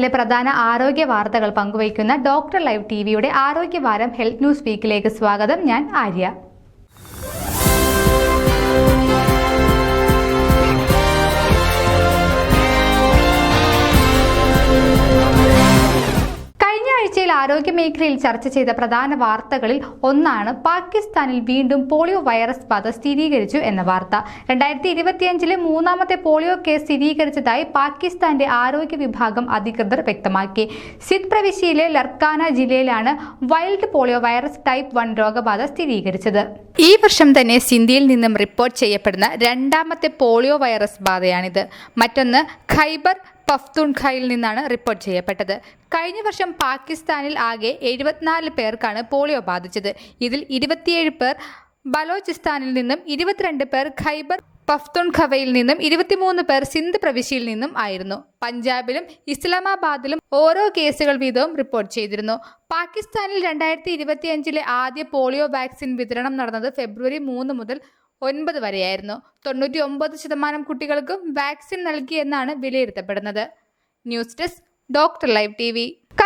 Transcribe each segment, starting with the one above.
സംസ്ഥാനത്തിലെ പ്രധാന ആരോഗ്യ വാർത്തകൾ പങ്കുവയ്ക്കുന്ന ഡോക്ടർ ലൈവ് ടി വിയുടെ ആരോഗ്യവാരം ഹെൽത്ത് ന്യൂസ് വീക്കിലേക്ക് സ്വാഗതം. ഞാൻ ആര്യ. ആഴ്ചയിൽ ആരോഗ്യ മേഖലയിൽ ചർച്ച ചെയ്ത പ്രധാന വാർത്തകളിൽ ഒന്നാണ് പാകിസ്ഥാനിൽ വീണ്ടും പോളിയോ വൈറസ് ബാധ സ്ഥിരീകരിച്ചു എന്ന വാർത്ത. രണ്ടായിരത്തി ഇരുപത്തിയഞ്ചിലെ മൂന്നാമത്തെ പോളിയോ കേസ് സ്ഥിരീകരിച്ചതായി പാകിസ്ഥാന്റെ ആരോഗ്യ വിഭാഗം അധികൃതർ വ്യക്തമാക്കി. സിദ് പ്രവിശ്യയിലെ ലർക്കാന ജില്ലയിലാണ് wild polio virus type one രോഗബാധ സ്ഥിരീകരിച്ചത്. ഈ വർഷം തന്നെ സിന്ധിയിൽ നിന്നും റിപ്പോർട്ട് ചെയ്യപ്പെടുന്ന രണ്ടാമത്തെ പോളിയോ വൈറസ് ബാധയാണിത്. മറ്റൊന്ന് ഖൈബർ പഫ്തൂൺഖയിൽ നിന്നാണ് റിപ്പോർട്ട് ചെയ്യപ്പെട്ടത്. കഴിഞ്ഞ വർഷം പാകിസ്ഥാനിൽ ആകെ എഴുപത്തിനാല് പേർക്കാണ് പോളിയോ ബാധിച്ചത്. ഇതിൽ ഇരുപത്തിയേഴ് പേർ ബലോചിസ്ഥാനിൽ നിന്നും ഇരുപത്തിരണ്ട് പേർ ഖൈബർ പഫ്തുൺഖവയിൽ നിന്നും ഇരുപത്തിമൂന്ന് പേർ സിന്ധ് പ്രവിശ്യയിൽ നിന്നും ആയിരുന്നു. പഞ്ചാബിലും ഇസ്ലാമാബാദിലും ഓരോ കേസുകൾ വീതവും റിപ്പോർട്ട് ചെയ്തിരുന്നു. പാകിസ്ഥാനിൽ രണ്ടായിരത്തി ഇരുപത്തിയഞ്ചിലെ ആദ്യ പോളിയോ വാക്സിൻ വിതരണം നടന്നത് ഫെബ്രുവരി മൂന്ന് മുതൽ ഒൻപത് വരെയായിരുന്നു. തൊണ്ണൂറ്റി ഒമ്പത് ശതമാനം കുട്ടികൾക്കും വാക്സിൻ നൽകിയെന്നാണ് വിലയിരുത്തപ്പെടുന്നത്. News desk doctor live T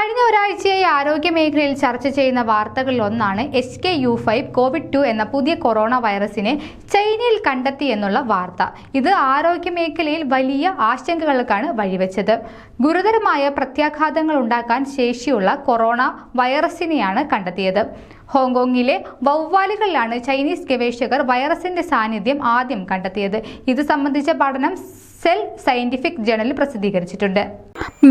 കഴിഞ്ഞ ഒരാഴ്ചയായി ആരോഗ്യ മേഖലയിൽ ചർച്ച ചെയ്യുന്ന വാർത്തകളിൽ ഒന്നാണ് H K U five COVID two എന്ന പുതിയ കൊറോണ വൈറസിനെ ചൈനയിൽ കണ്ടെത്തി എന്നുള്ള വാർത്ത. ഇത് ആരോഗ്യ മേഖലയിൽ വലിയ ആശങ്കകൾക്കാണ് വഴിവെച്ചത്. ഗുരുതരമായ പ്രത്യാഘാതങ്ങൾ ഉണ്ടാക്കാൻ ശേഷിയുള്ള കൊറോണ വൈറസിനെയാണ് കണ്ടെത്തിയത്. ഹോങ്കോങ്ങിലെ വവ്വാലുകളിലാണ് ചൈനീസ് ഗവേഷകർ വൈറസിന്റെ സാന്നിധ്യം ആദ്യം കണ്ടെത്തിയത്. ഇത് സംബന്ധിച്ച പഠനം സെൽ സയന്റിഫിക് ജേണലിൽ പ്രസിദ്ധീകരിച്ചിട്ടുണ്ട്.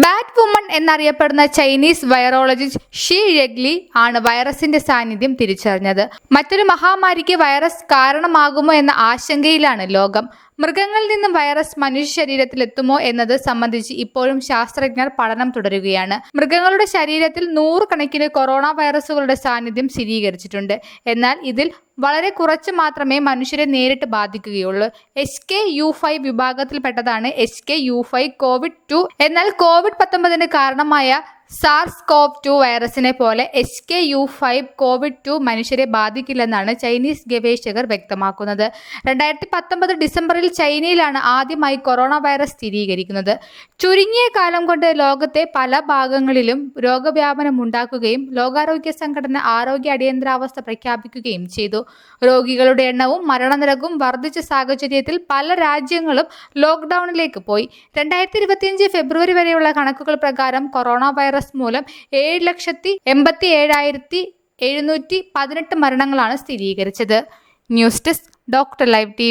ബാറ്റ് വുമൺ എന്നറിയപ്പെടുന്ന ചൈനീസ് വൈറോളജിസ്റ്റ് ഷീ യെഗ്ലി ആണ് വൈറസിന്റെ സാന്നിധ്യം തിരിച്ചറിഞ്ഞത്. മറ്റൊരു മഹാമാരിക്ക് വൈറസ് കാരണമാകുമോ എന്ന ആശങ്കയിലാണ് ലോകം. മൃഗങ്ങളിൽ നിന്നും വൈറസ് മനുഷ്യ ശരീരത്തിൽ എത്തുമോ എന്നത് സംബന്ധിച്ച് ഇപ്പോഴും ശാസ്ത്രജ്ഞർ പഠനം തുടരുകയാണ്. മൃഗങ്ങളുടെ ശരീരത്തിൽ നൂറുകണക്കിന് കൊറോണ വൈറസുകളുടെ സാന്നിധ്യം സ്ഥിരീകരിച്ചിട്ടുണ്ട്. എന്നാൽ ഇതിൽ വളരെ കുറച്ച് മാത്രമേ മനുഷ്യരെ നേരിട്ട് ബാധിക്കുകയുള്ളൂ. H K U five വിഭാഗത്തിൽപ്പെട്ടതാണ് H K U five COVID two എന്നാൽ കോവിഡ് പത്തൊമ്പതിന് കാരണമായ സാർസ് കോവ് ടു വൈറസിനെ പോലെ H K U five COVID two മനുഷ്യരെ ബാധിക്കില്ലെന്നാണ് ചൈനീസ് ഗവേഷകർ വ്യക്തമാക്കുന്നത്. രണ്ടായിരത്തി പത്തൊമ്പത് ഡിസംബറിൽ ചൈനയിലാണ് ആദ്യമായി കൊറോണ വൈറസ് സ്ഥിരീകരിക്കുന്നത്. ചുരുങ്ങിയ കാലം കൊണ്ട് ലോകത്തെ പല ഭാഗങ്ങളിലും രോഗവ്യാപനം ഉണ്ടാക്കുകയും ലോകാരോഗ്യ സംഘടന ആരോഗ്യ അടിയന്തരാവസ്ഥ പ്രഖ്യാപിക്കുകയും ചെയ്തു. രോഗികളുടെ എണ്ണവും മരണനിരക്കും വർദ്ധിച്ച സാഹചര്യത്തിൽ പല രാജ്യങ്ങളും ലോക്ക്ഡൌണിലേക്ക് പോയി. രണ്ടായിരത്തി ഇരുപത്തിയഞ്ച് ഫെബ്രുവരി വരെയുള്ള കണക്കുകൾ പ്രകാരം കൊറോണ വൈറസ് മൂലം ഏഴ് ലക്ഷത്തി എൺപത്തി ഏഴായിരത്തി എഴുന്നൂറ്റി പതിനെട്ട് മരണങ്ങളാണ് സ്ഥിരീകരിച്ചത്. News desk doctor live T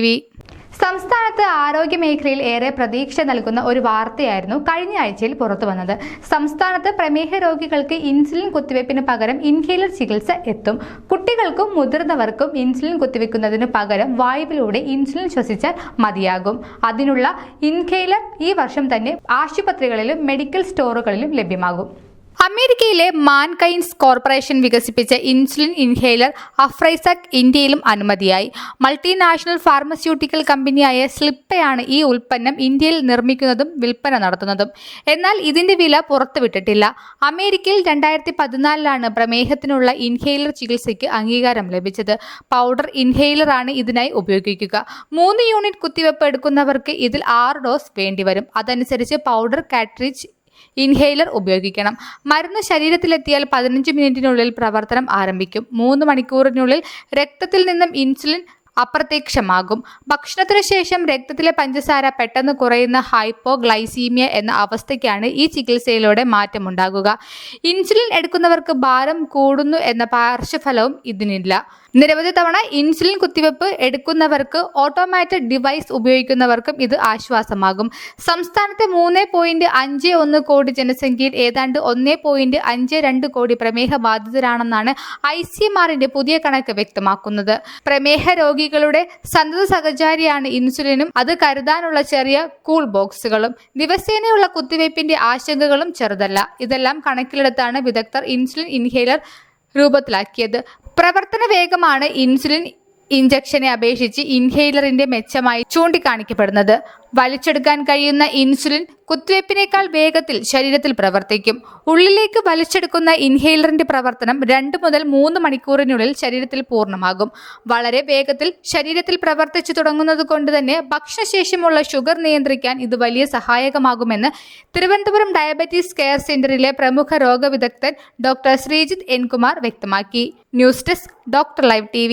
സംസ്ഥാനത്ത് ആരോഗ്യ മേഖലയിൽ ഏറെ പ്രതീക്ഷ നൽകുന്ന ഒരു വാർത്തയായിരുന്നു കഴിഞ്ഞ ആഴ്ചയിൽ പുറത്തു വന്നത്. സംസ്ഥാനത്ത് പ്രമേഹ രോഗികൾക്ക് ഇൻസുലിൻ കുത്തിവയ്പ്പിന് പകരം ഇൻഹേലർ ചികിത്സ എത്തും. കുട്ടികൾക്കും മുതിർന്നവർക്കും ഇൻസുലിൻ കുത്തിവെക്കുന്നതിന് പകരം വായുവിലൂടെ ഇൻസുലിൻ ശ്വസിച്ചാൽ മതിയാകും. അതിനുള്ള ഇൻഹേലർ ഈ വർഷം തന്നെ ആശുപത്രികളിലും മെഡിക്കൽ സ്റ്റോറുകളിലും ലഭ്യമാകും. അമേരിക്കയിലെ മാൻകൈൻസ് കോർപ്പറേഷൻ വികസിപ്പിച്ച ഇൻസുലിൻ ഇൻഹേലർ അഫ്രൈസക് ഇന്ത്യയിലും അനുമതിയായി. മൾട്ടിനാഷണൽ ഫാർമസ്യൂട്ടിക്കൽ കമ്പനിയായ സ്ലിപ്പയാണ് ഈ ഉൽപ്പന്നം ഇന്ത്യയിൽ നിർമ്മിക്കുന്നതും വിൽപ്പന നടത്തുന്നതും. എന്നാൽ ഇതിന്റെ വില പുറത്തുവിട്ടിട്ടില്ല. അമേരിക്കയിൽ രണ്ടായിരത്തി പതിനാലിലാണ് പ്രമേഹത്തിനുള്ള ഇൻഹേലർ ചികിത്സയ്ക്ക് അംഗീകാരം ലഭിച്ചത്. പൗഡർ ഇൻഹേലർ ആണ് ഇതിനായി ഉപയോഗിക്കുക. മൂന്ന് യൂണിറ്റ് കുത്തിവെപ്പ് എടുക്കുന്നവർക്ക് ഇതിൽ ആറ് ഡോസ് വേണ്ടിവരും. അതനുസരിച്ച് പൗഡർ കാട്രിഡ്ജ് ഇൻഹേലർ ഉപയോഗിക്കണം. മരുന്ന് ശരീരത്തിലെത്തിയാൽ പതിനഞ്ച് മിനിറ്റിനുള്ളിൽ പ്രവർത്തനം ആരംഭിക്കും. മൂന്ന് മണിക്കൂറിനുള്ളിൽ രക്തത്തിൽ നിന്നും ഇൻസുലിൻ അപ്രത്യക്ഷമാകും. ഭക്ഷണത്തിനു ശേഷം രക്തത്തിലെ പഞ്ചസാര പെട്ടെന്ന് കുറയുന്ന ഹൈപ്പോഗ്ലൈസീമിയ എന്ന അവസ്ഥയ്ക്കാണ് ഈ ചികിത്സയിലൂടെ മാറ്റമുണ്ടാകുക. ഇൻസുലിൻ എടുക്കുന്നവർക്ക് ഭാരം കൂടുന്നു എന്ന പാർശ്വഫലവും ഇതിനില്ല. നിരവധി തവണ ഇൻസുലിൻ കുത്തിവെപ്പ് എടുക്കുന്നവർക്ക് ഓട്ടോമാറ്റിക് ഡിവൈസ് ഉപയോഗിക്കുന്നവർക്കും ഇത് ആശ്വാസമാകും. സംസ്ഥാനത്തെ മൂന്ന് പോയിന്റ് അഞ്ച് ഒന്ന് കോടി ജനസംഖ്യയിൽ ഏതാണ്ട് ഒന്ന് പോയിന്റ് അഞ്ച് രണ്ട് കോടി പ്രമേഹ ബാധിതരാണെന്നാണ് ഐ സി എം ആറിന്റെ പുതിയ കണക്ക് വ്യക്തമാക്കുന്നത്. പ്രമേഹ രോഗികളുടെ സന്തത സഹചാരിയാണ് ഇൻസുലിനും അത് കരുതാനുള്ള ചെറിയ കൂൾ ബോക്സുകളും ദിവസേനയുള്ള കുത്തിവയ്പ്പിന്റെ ആശങ്കകളും ചെറുതല്ല. ഇതെല്ലാം കണക്കിലെടുത്താണ് വിദഗ്ധർ ഇൻസുലിൻ ഇൻഹേലർ രൂപത്തിലാക്കിയത്. പ്രവർത്തന വേഗമാണ് ഇൻസുലിൻ ഇഞ്ചക്ഷനെ അപേക്ഷിച്ച് ഇൻഹെയിലറിന്റെ മെച്ചമായി ചൂണ്ടിക്കാണിക്കപ്പെടുന്നത്. വലിച്ചെടുക്കാൻ കഴിയുന്ന ഇൻസുലിൻ കുത്തിവയ്പ്പിനേക്കാൾ വേഗത്തിൽ ശരീരത്തിൽ പ്രവർത്തിക്കും. ഉള്ളിലേക്ക് വലിച്ചെടുക്കുന്ന ഇൻഹെയിലറിന്റെ പ്രവർത്തനം രണ്ട് മുതൽ മൂന്ന് മണിക്കൂറിനുള്ളിൽ ശരീരത്തിൽ പൂർണമാകും. വളരെ വേഗത്തിൽ ശരീരത്തിൽ പ്രവർത്തിച്ചു തുടങ്ങുന്നത് കൊണ്ട് തന്നെ ഭക്ഷണശേഷമുള്ള ഷുഗർ നിയന്ത്രിക്കാൻ ഇത് വലിയ സഹായകമാകുമെന്ന് തിരുവനന്തപുരം ഡയബറ്റീസ് കെയർ സെന്ററിലെ പ്രമുഖ രോഗവിദഗ്ധൻ ഡോക്ടർ ശ്രീജിത്ത് എൻകുമാർ വ്യക്തമാക്കി. News desk doctor live T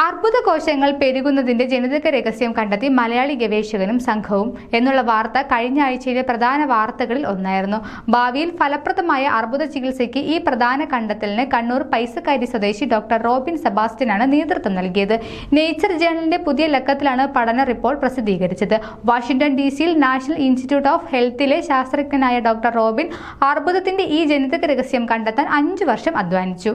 അർബുദ കോശങ്ങൾ പെരുകുന്നതിന്റെ ജനിതക രഹസ്യം കണ്ടെത്തി മലയാളി ഗവേഷകനും സംഘവും എന്നുള്ള വാർത്ത കഴിഞ്ഞ ആഴ്ചയിലെ പ്രധാന വാർത്തകളിൽ ഒന്നായിരുന്നു. ഭാവിയിൽ ഫലപ്രദമായ അർബുദ ചികിത്സയ്ക്ക് ഈ പ്രധാന കണ്ടെത്തലിന് കണ്ണൂർ പൈസക്കാരി സ്വദേശി ഡോക്ടർ റോബിൻ സെബാസ്റ്റ്യനാണ് നേതൃത്വം നൽകിയത്. നേച്ചർ ജേണലിന്റെ പുതിയ ലക്കത്തിലാണ് പഠന റിപ്പോർട്ട് പ്രസിദ്ധീകരിച്ചത്. വാഷിംഗ്ടൺ ഡി സിയിൽ നാഷണൽ ഇൻസ്റ്റിറ്റ്യൂട്ട് ഓഫ് ഹെൽത്തിലെ ശാസ്ത്രജ്ഞനായ ഡോക്ടർ റോബിൻ അർബുദത്തിന്റെ ഈ ജനിതക രഹസ്യം കണ്ടെത്താൻ അഞ്ചു വർഷം അധ്വാനിച്ചു.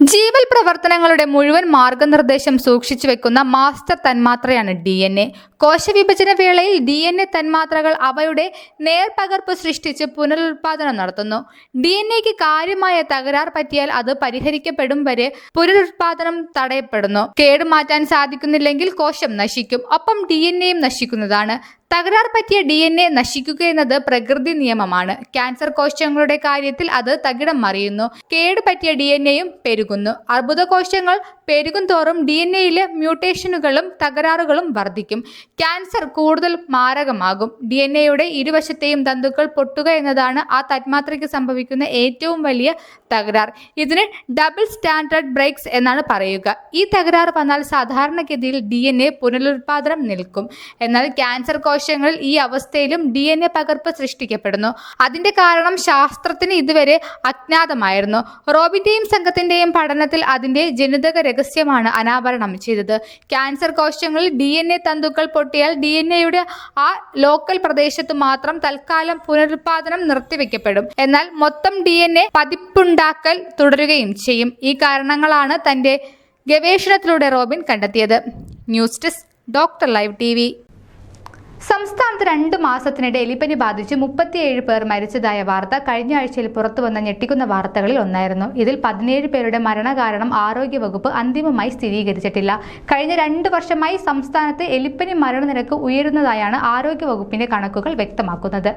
ജീവൽ പ്രവർത്തനങ്ങളുടെ മുഴുവൻ മാർഗനിർദ്ദേശം സൂക്ഷിച്ചു വെക്കുന്ന മാസ്റ്റർ തന്മാത്രയാണ് ഡി എൻ എ. കോശവിഭജന വേളയിൽ ഡി എൻ എ തന്മാത്രകൾ അവയുടെ നേർപകർപ്പ് സൃഷ്ടിച്ച് പുനരുൽപാദനം നടത്തുന്നു. ഡി എൻ എക്ക് കാര്യമായ തകരാർ പറ്റിയാൽ അത് പരിഹരിക്കപ്പെടും വരെ പുനരുൽപാദനം തടയപ്പെടുന്നു. കേടുമാറ്റാൻ സാധിക്കുന്നില്ലെങ്കിൽ കോശം നശിക്കും. ഒപ്പം ഡി എൻ എയും നശിക്കുന്നതാണ് തകരാർ പറ്റിയ ഡി എൻ എ നശിക്കുക എന്നത് പ്രകൃതി നിയമമാണ്. ക്യാൻസർ കോശങ്ങളുടെ കാര്യത്തിൽ അത് തകിടം മറിയുന്നു. കേട് പറ്റിയ ഡി എൻ എയും പെരുകുന്നു. അർബുദ കോശങ്ങൾ പെരുകും തോറും ഡി എൻ എയിലെ മ്യൂട്ടേഷനുകളും തകരാറുകളും വർദ്ധിക്കും. ക്യാൻസർ കൂടുതൽ മാരകമാകും. ഡി എൻ എയുടെ ഇരുവശത്തെയും തന്തുക്കൾ പൊട്ടുക എന്നതാണ് ആ തന്മാത്രയ്ക്ക് സംഭവിക്കുന്ന ഏറ്റവും വലിയ തകരാർ. ഇതിന് ഡബിൾ സ്റ്റാൻഡേർഡ് ബ്രേക്സ് എന്നാണ് പറയുക. ഈ തകരാർ വന്നാൽ സാധാരണഗതിയിൽ ഡി എൻ എ പുനരുൽപാദനം നിൽക്കും. എന്നാൽ ക്യാൻസർ കോശങ്ങളിൽ ഈ അവസ്ഥയിലും ഡി എൻ എ പകർപ്പ് സൃഷ്ടിക്കപ്പെടുന്നു. അതിന്റെ കാരണം ശാസ്ത്രത്തിന് ഇതുവരെ അജ്ഞാതമായിരുന്നു. റോബിന്റെയും സംഘത്തിന്റെയും പഠനത്തിൽ അതിന്റെ ജനിതക രഹസ്യമാണ് അനാവരണം ചെയ്തത്. ക്യാൻസർ കോശങ്ങളിൽ ഡി എൻ എ തന്തുക്കൾ പൊട്ടിയാൽ ഡി എൻ എയുടെ ആ ലോക്കൽ പ്രദേശത്ത് മാത്രം തൽക്കാലം പുനരുത്പാദനം നിർത്തിവെക്കപ്പെടും. എന്നാൽ മൊത്തം ഡി എൻ എ പതിപ്പുണ്ടാക്കൽ തുടരുകയും ചെയ്യും. ഈ കാരണങ്ങളാണ് തന്റെ ഗവേഷണത്തിലൂടെ റോബിൻ കണ്ടെത്തിയത്. News desk doctor live T സംസ്ഥാനത്ത് രണ്ട് മാസത്തിനിടെ എലിപ്പനി ബാധിച്ച് മുപ്പത്തിയേഴ് പേർ മരിച്ചതായ വാർത്ത കഴിഞ്ഞ ആഴ്ചയിൽ പുറത്തുവന്ന ഞെട്ടിക്കുന്ന വാർത്തകളിൽ ഒന്നായിരുന്നു. ഇതിൽ പതിനേഴ് പേരുടെ മരണകാരണം ആരോഗ്യവകുപ്പ് അന്തിമമായി സ്ഥിരീകരിച്ചിട്ടില്ല. കഴിഞ്ഞ രണ്ട് വർഷമായി സംസ്ഥാനത്ത് എലിപ്പനി മരണനിരക്ക് ഉയരുന്നതായാണ് ആരോഗ്യവകുപ്പിന്റെ കണക്കുകൾ വ്യക്തമാക്കുന്നത്.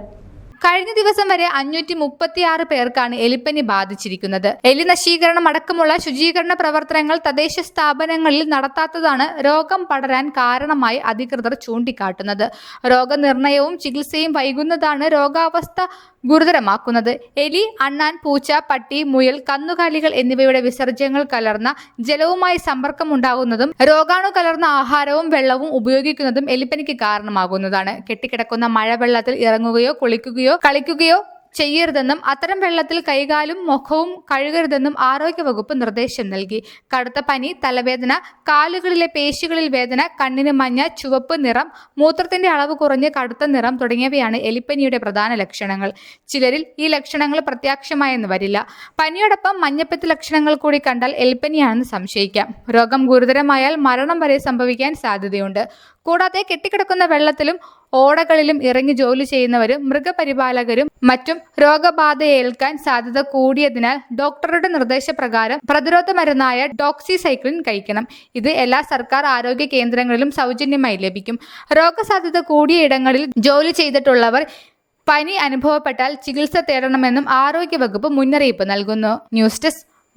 കഴിഞ്ഞ ദിവസം വരെ അഞ്ഞൂറ്റി മുപ്പത്തി ആറ് പേർക്കാണ് എലിപ്പനി ബാധിച്ചിരിക്കുന്നത്. എലി നശീകരണം അടക്കമുള്ള ശുചീകരണ പ്രവർത്തനങ്ങൾ തദ്ദേശ സ്ഥാപനങ്ങളിൽ നടത്താത്തതാണ് രോഗം പടരാൻ കാരണമായി അധികൃതർ ചൂണ്ടിക്കാട്ടുന്നത്. രോഗനിർണയവും ചികിത്സയും വൈകുന്നതാണ് രോഗാവസ്ഥ ഗുരുതരമാക്കുന്നത്. എലി അണ്ണാൻ പൂച്ച പട്ടി മുയൽ കന്നുകാലികൾ എന്നിവയുടെ വിസർജ്യങ്ങൾ കലർന്ന ജലവുമായി സമ്പർക്കമുണ്ടാകുന്നതും രോഗാണു കലർന്ന ആഹാരവും വെള്ളവും ഉപയോഗിക്കുന്നതും എലിപ്പനിക്ക് കാരണമാകുന്നതാണ്. കെട്ടിക്കിടക്കുന്ന മഴവെള്ളത്തിൽ ഇറങ്ങുകയോ കുളിക്കുകയോ കളിക്കുകയോ ചെയ്യരുതെന്നും അത്തരം വെള്ളത്തിൽ കൈകാലും മുഖവും കഴുകരുതെന്നും ആരോഗ്യവകുപ്പ് നിർദ്ദേശം നൽകി. കടുത്ത പനി തലവേദന കാലുകളിലെ പേശികളിൽ വേദന കണ്ണിന് മഞ്ഞ ചുവപ്പ് നിറം മൂത്രത്തിന്റെ അളവ് കുറഞ്ഞ് കടുത്ത നിറം തുടങ്ങിയവയാണ് എലിപ്പനിയുടെ പ്രധാന ലക്ഷണങ്ങൾ. ചിലരിൽ ഈ ലക്ഷണങ്ങൾ പ്രത്യക്ഷമായെന്ന് വരില്ല. പനിയോടൊപ്പം മഞ്ഞപ്പത്ത് ലക്ഷണങ്ങൾ കൂടി കണ്ടാൽ എലിപ്പനിയാണെന്ന് സംശയിക്കാം. രോഗം ഗുരുതരമായാൽ മരണം വരെ സംഭവിക്കാൻ സാധ്യതയുണ്ട്. കൂടാതെ കെട്ടിക്കിടക്കുന്ന വെള്ളത്തിലും ഓടകളിലും ഇറങ്ങി ജോലി ചെയ്യുന്നവരും മൃഗപരിപാലകരും മറ്റും രോഗബാധയേൽക്കാൻ സാധ്യത കൂടിയതിനാൽ ഡോക്ടറുടെ നിർദ്ദേശപ്രകാരം പ്രതിരോധ മരുന്നായ ഡോക്സിസൈക്ലിൻ കഴിക്കണം. ഇത് എല്ലാ സർക്കാർ ആരോഗ്യ കേന്ദ്രങ്ങളിലും സൗജന്യമായി ലഭിക്കും. രോഗസാധ്യത കൂടിയ ഇടങ്ങളിൽ ജോലി ചെയ്തിട്ടുള്ളവർ പനി അനുഭവപ്പെട്ടാൽ ചികിത്സ തേടണമെന്നും ആരോഗ്യവകുപ്പ് മുന്നറിയിപ്പ് നൽകുന്നു. News desk